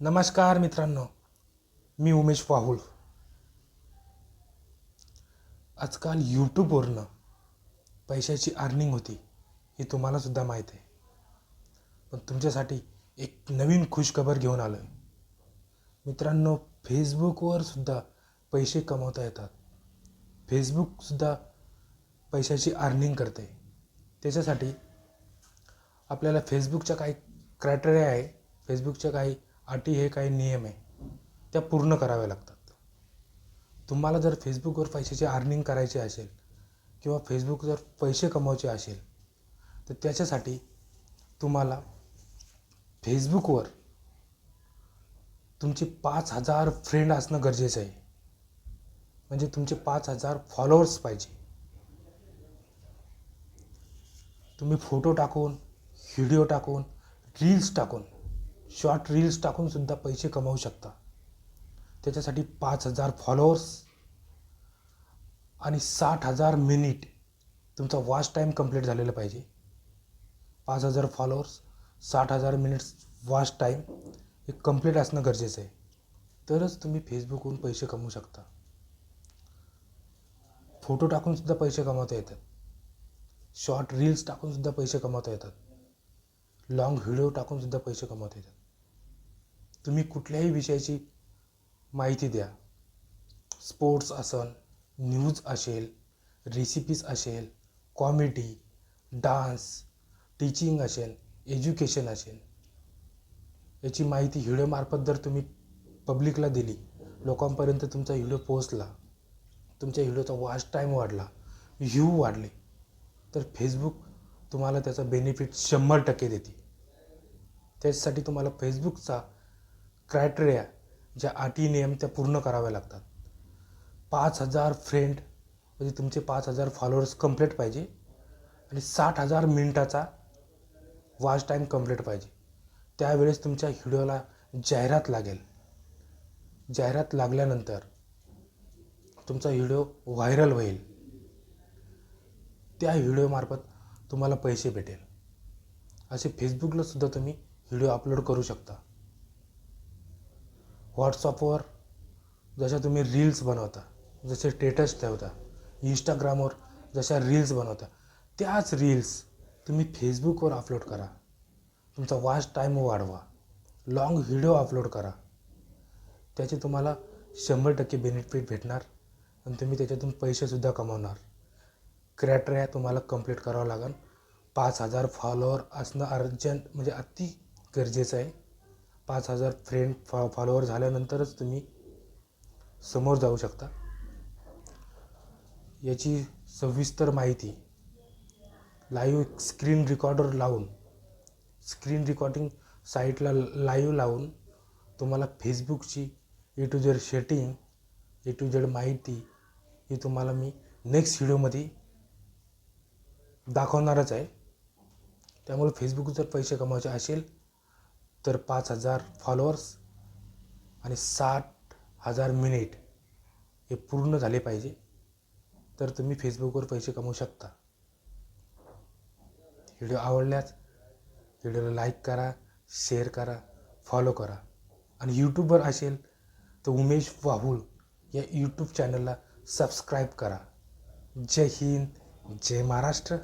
नमस्कार मित्रांनो मी उमेश पाहुल. आजकाल यूट्यूबवरनं पैशाची अर्निंग होती ही तुम्हाला सुद्धा माहीत आहे. पण तुमच्यासाठी एक नवीन खुशखबर घेऊन आलो आहे मित्रांनो फेसबुकवर सुद्धा पैसे कमवता येतात. फेसबुकसुद्धा पैशाची अर्निंग करते. त्याच्यासाठी आपल्याला फेसबुकच्या काही क्रायटेरिया आहे. फेसबुकच्या काही अटी हे काही नियम आहे त्या पूर्ण कराव्या लागतात. तुम्हाला जर फेसबुकवर पैशाची अर्निंग करायची असेल किंवा फेसबुक जर पैसे कमवायचे असेल तर त्याच्यासाठी तुम्हाला फेसबुकवर तुमचे पाच हजार फ्रेंड असणं गरजेचं आहे. म्हणजे तुमचे पाच हजार फॉलोअर्स पाहिजे. तुम्ही फोटो टाकून व्हिडिओ टाकून रील्स टाकून शॉर्ट रील्स टाकूनसुद्धा पैसे कमवू शकता. त्याच्यासाठी पाच हजार फॉलोअर्स आणि साठ हजार मिनिट तुमचा वॉच टाईम कंप्लीट झालेला पाहिजे. पाच हजार फॉलोअर्स साठ हजार मिनिट्स वॉच टाईम हे कंप्लीट असणं गरजेचं आहे. तरच तुम्ही फेसबुकवरून पैसे कमवू शकता. फोटो टाकूनसुद्धा पैसे कमावता येतात. शॉर्ट रील्स टाकूनसुद्धा पैसे कमावता येतात. लाँग व्हिडिओ टाकूनसुद्धा पैसे कमावता येतात. तुम्ही कुठल्याही विषयाची माहिती द्या. स्पोर्ट्स असेल न्यूज असेल रेसिपीज असेल कॉमेडी डान्स टीचिंग असेल एज्युकेशन असेल. याची माहिती व्हिडिओमार्फत जर तुम्ही पब्लिकला दिली लोकांपर्यंत तुमचा व्हिडिओ पोहोचला तुमच्या व्हिडिओचा वॉच टाईम वाढला व्ह्यू वाढले तर फेसबुक तुम्हाला त्याचा बेनिफिट शंभर टक्के देते. त्याच्यासाठी तुम्हाला फेसबुकचा क्रायटेरिया ज्या अटी नियम त्या पूर्ण कराव्या लागतात. पाच हजार फ्रेंड म्हणजे तुमचे पाच हजार फॉलोअर्स कंप्लीट पाहिजे आणि साठ हजार मिनटाचा वॉच टाईम कंप्लीट पाहिजे. त्यावेळेस तुमच्या व्हिडिओला जाहिरात लागेल. जाहिरात लागल्यानंतर तुमचा व्हिडिओ व्हायरल होईल. त्या व्हिडिओमार्फत तुम्हाला पैसे भेटेल. असे फेसबुकला सुद्धा तुम्ही व्हिडिओ अपलोड करू शकता. व्हॉट्सअपवर जशा तुम्ही रील्स बनवता जसे स्टेटस ठेवता इंस्टाग्रामवर जशा रील्स बनवता त्याच रील्स तुम्ही फेसबुकवर अपलोड करा. तुमचा वाच टाईम वाढवा. लाँग व्हिडिओ अपलोड करा. त्याचे तुम्हाला शंभर टक्के बेनिफिट भेटणार आणि तुम्ही त्याच्यातून पैसेसुद्धा कमवणार. क्रायटेरिया तुम्हाला कंप्लीट करावं लागेल. पाच हजार फॉलोअर असणं अर्जंट म्हणजे अति गरजेचं आहे. पाच हजार फ्रेंड फॉ फॉलोअर झाल्यानंतरच तुम्ही समोर जाऊ शकता. याची सविस्तर माहिती लाईव्ह स्क्रीन रेकॉर्डर लावून स्क्रीन रेकॉर्डिंग साईटला लाईव्ह लावून तुम्हाला फेसबुकची A to Z setting A to Z माहिती ही तुम्हाला मी नेक्स्ट व्हिडिओमध्ये दाखवणारच आहे. त्यामुळे फेसबुक जर पैसे कमवायचे असेल तर पाच हजार फॉलोअर्स आणि साठ हजार मिनिट हे पूर्ण झाले पाहिजे. तर तुम्ही फेसबुकवर पैसे कमवू शकता. व्हिडिओ आवडल्यास व्हिडिओला लाईक करा शेअर करा फॉलो करा. आणि यूट्यूबवर असेल तर उमेश वाहुळ या यूट्यूब चॅनलला सबस्क्राईब करा. जय हिंद जय महाराष्ट्र.